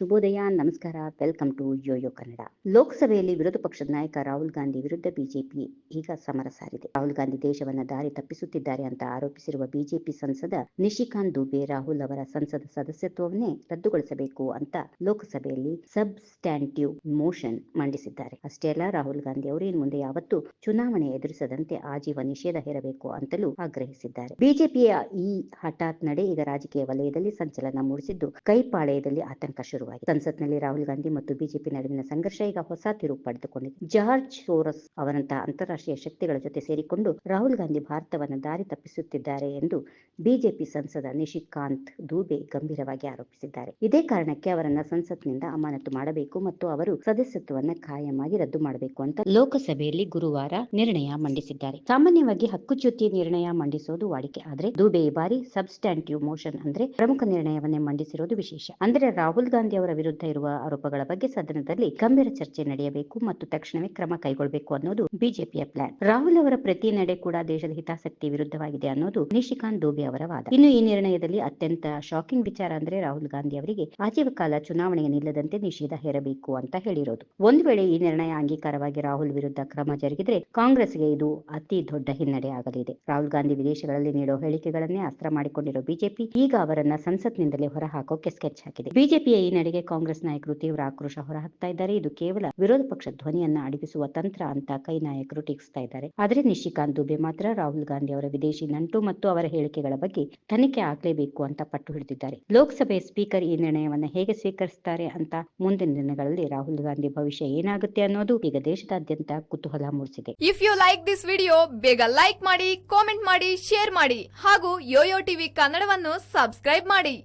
ಶುಭೋದಯ, ನಮಸ್ಕಾರ. Welcome to Yoyo Kannada ಲೋಕಸಭೆಯಲ್ಲಿ ವಿರೋಧ ಪಕ್ಷದ ನಾಯಕ ರಾಹುಲ್ ಗಾಂಧಿ ವಿರುದ್ಧ ಬಿಜೆಪಿ ಈಗ ಸಮರ ಸಾರಿದೆ. ರಾಹುಲ್ ಗಾಂಧಿ ದೇಶವನ್ನ ದಾರಿ ತಪ್ಪಿಸುತ್ತಿದ್ದಾರೆ ಅಂತ ಆರೋಪಿಸಿರುವ ಬಿಜೆಪಿ ಸಂಸದ ನಿಶಿಕಾಂತ್ ದುಬೆ, ರಾಹುಲ್ ಅವರ ಸಂಸದ ಸದಸ್ಯತ್ವವನ್ನೇ ರದ್ದುಗೊಳಿಸಬೇಕು ಅಂತ ಲೋಕಸಭೆಯಲ್ಲಿ ಸಬ್ಸ್ಟ್ಯಾಂಟಿವ್ ಮೋಷನ್ ಮಂಡಿಸಿದ್ದಾರೆ. ಅಷ್ಟೇ ಅಲ್ಲ, ರಾಹುಲ್ ಗಾಂಧಿ ಅವರು ಇನ್ನು ಮುಂದೆ ಯಾವತ್ತೂ ಚುನಾವಣೆ ಎದುರಿಸದಂತೆ ಆಜೀವ ನಿಷೇಧ ಹೇರಬೇಕು ಅಂತಲೂ ಆಗ್ರಹಿಸಿದ್ದಾರೆ. ಬಿಜೆಪಿಯ ಈ ಹಠಾತ್ ನಡೆ ಈಗ ರಾಜಕೀಯ ವಲಯದಲ್ಲಿ ಸಂಚಲನ ಮೂಡಿಸಿದ್ದು ಕೈಪಾಳೆಯಲ್ಲಿ ಆತಂಕ ಶುರುವಾಗಿದೆ ಸಂಸತ್ನಲ್ಲಿ ರಾಹುಲ್ ಗಾಂಧಿ ಮತ್ತು ಬಿಜೆಪಿ ನಡುವಿನ ಸಂಘರ್ಷ ಈಗ ಹೊಸ ತಿರುವು ಪಡೆದುಕೊಂಡಿದೆ. ಜಾರ್ಜ್ ಸೋರಸ್ ಅವರಂತಹ ಅಂತಾರಾಷ್ಟ್ರೀಯ ಶಕ್ತಿಗಳ ಜೊತೆ ಸೇರಿಕೊಂಡು ರಾಹುಲ್ ಗಾಂಧಿ ಭಾರತವನ್ನು ದಾರಿ ತಪ್ಪಿಸುತ್ತಿದ್ದಾರೆ ಎಂದು ಬಿಜೆಪಿ ಸಂಸದ ನಿಶಿಕಾಂತ್ ದೂಬೆ ಗಂಭೀರವಾಗಿ ಆರೋಪಿಸಿದ್ದಾರೆ. ಇದೇ ಕಾರಣಕ್ಕೆ ಅವರನ್ನ ಸಂಸತ್ನಿಂದ ಅಮಾನತು ಮಾಡಬೇಕು ಮತ್ತು ಅವರು ಸದಸ್ಯತ್ವವನ್ನು ಕಾಯಮಾಗಿ ರದ್ದು ಮಾಡಬೇಕು ಅಂತ ಲೋಕಸಭೆಯಲ್ಲಿ ಗುರುವಾರ ನಿರ್ಣಯ ಮಂಡಿಸಿದ್ದಾರೆ. ಸಾಮಾನ್ಯವಾಗಿ ಹಕ್ಕುಚ್ಯುತಿ ನಿರ್ಣಯ ಮಂಡಿಸೋದು ವಾಡಿಕೆ. ಆದರೆ ದೂಬೆ ಈ ಬಾರಿ ಸಬ್ಸ್ಟ್ಯಾಂಟಿವ್ ಮೋಷನ್ ಅಂದ್ರೆ ಪ್ರಮುಖ ನಿರ್ಣಯವನ್ನೇ ಮಂಡಿಸಿರುವುದು ವಿಶೇಷ. ಅಂದ್ರೆ ರಾಹುಲ್ ಗಾಂಧಿ ಅವರ ವಿರುದ್ಧ ಇರುವ ಆರೋಪಗಳ ಬಗ್ಗೆ ಸದನದಲ್ಲಿ ಗಂಭೀರ ಚರ್ಚೆ ನಡೆಯಬೇಕು ಮತ್ತು ತಕ್ಷಣವೇ ಕ್ರಮ ಕೈಗೊಳ್ಳಬೇಕು ಅನ್ನೋದು ಬಿಜೆಪಿಯ ಪ್ಲಾನ್. ರಾಹುಲ್ ಅವರ ಪ್ರತಿ ನಡೆ ಕೂಡ ದೇಶದ ಹಿತಾಸಕ್ತಿ ವಿರುದ್ಧವಾಗಿದೆ ಅನ್ನೋದು ನಿಶಿಕಾಂತ್ ದೂಬೆ ಅವರ ವಾದ. ಇನ್ನು ಈ ನಿರ್ಣಯದಲ್ಲಿ ಅತ್ಯಂತ ಶಾಕಿಂಗ್ ವಿಚಾರ ಅಂದ್ರೆ ರಾಹುಲ್ ಗಾಂಧಿ ಅವರಿಗೆ ಆಜೀವ ಕಾಲ ಚುನಾವಣೆಗೆ ನಿಲ್ಲದಂತೆ ನಿಷೇಧ ಹೇರಬೇಕು ಅಂತ ಹೇಳಿರೋದು. ಒಂದು ವೇಳೆ ಈ ನಿರ್ಣಯ ಅಂಗೀಕಾರವಾಗಿ ರಾಹುಲ್ ವಿರುದ್ಧ ಕ್ರಮ ಜರುಗಿದ್ರೆ ಕಾಂಗ್ರೆಸ್ಗೆ ಇದು ಅತಿ ದೊಡ್ಡ ಹಿನ್ನಡೆ ಆಗಲಿದೆ. ರಾಹುಲ್ ಗಾಂಧಿ ವಿದೇಶಗಳಲ್ಲಿ ನೀಡೋ ಹೇಳಿಕೆಗಳನ್ನೇ ಅಸ್ತ್ರ ಮಾಡಿಕೊಂಡಿರೋ ಬಿಜೆಪಿ ಈಗ ಅವರನ್ನ ಸಂಸತ್ನಿಂದಲೇ ಹೊರಹಾಕೋಕೆ ಸ್ಕೆಚ್ ಹಾಕಿದೆ. ಬಿಜೆಪಿಯ ಈ ನಡೆಗೆ ಕಾಂಗ್ರೆಸ್ ನಾಯಕರು ತೀವ್ರ ಆಕ್ರೋಶ ಹೊರಹಾಕ್ತಾ ಇದ್ದಾರೆ. ಇದು ಕೇವಲ ವಿರೋಧ ಪಕ್ಷ ಧ್ವನಿಯನ್ನ ಅಡಗಿಸುವ ತಂತ್ರ ಅಂತ ಕೈ ನಾಯಕರು ಟೀಕಿಸ್ತಾ ಇದ್ದಾರೆ. ಆದರೆ ನಿಶಿಕಾಂತ್ ದುಬೆ ಮಾತ್ರ ರಾಹುಲ್ ಗಾಂಧಿ ಅವರ ವಿದೇಶಿ ನಂಟು ಮತ್ತು ಅವರ ಹೇಳಿಕೆಗಳ ಬಗ್ಗೆ ತನಿಖೆ ಆಗಲೇಬೇಕು ಅಂತ ಪಟ್ಟು ಹಿಡಿದಿದ್ದಾರೆ. ಲೋಕಸಭೆ ಸ್ಪೀಕರ್ ಈ ನಿರ್ಣಯವನ್ನ ಹೇಗೆ ಸ್ವೀಕರಿಸುತ್ತಾರೆ ಅಂತ ಮುಂದಿನ ದಿನಗಳಲ್ಲಿ ರಾಹುಲ್ ಗಾಂಧಿ ಭವಿಷ್ಯ ಏನಾಗುತ್ತೆ ಅನ್ನೋದು ಈಗ ದೇಶದಾದ್ಯಂತ ಕುತೂಹಲ ಮೂಡಿಸಿದೆ. If you like this video ಬೇಗ ಲೈಕ್ ಮಾಡಿ ಕಾಮೆಂಟ್ ಮಾಡಿ ಶೇರ್ ಮಾಡಿ ಹಾಗೂ ಯೋಯೋ ಟಿವಿ ಕನ್ನಡವನ್ನು ಸಬ್ಸ್ಕ್ರೈಬ್ ಮಾಡಿ.